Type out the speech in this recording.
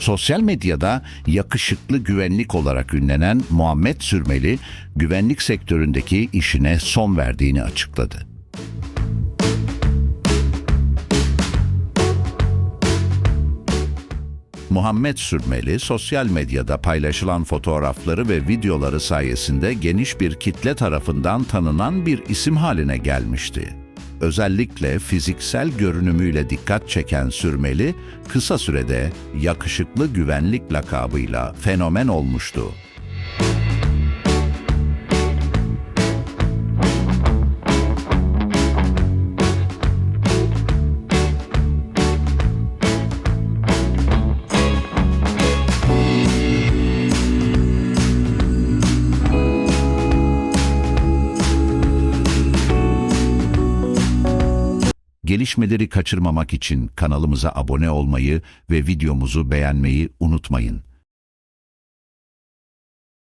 Sosyal medyada yakışıklı güvenlik olarak ünlenen Muhammed Sürmeli, güvenlik sektöründeki işine son verdiğini açıkladı. Muhammed Sürmeli, sosyal medyada paylaşılan fotoğrafları ve videoları sayesinde geniş bir kitle tarafından tanınan bir isim haline gelmişti. Özellikle fiziksel görünümüyle dikkat çeken Sürmeli, kısa sürede yakışıklı güvenlik lakabıyla fenomen olmuştu. Gelişmeleri kaçırmamak için kanalımıza abone olmayı ve videomuzu beğenmeyi unutmayın.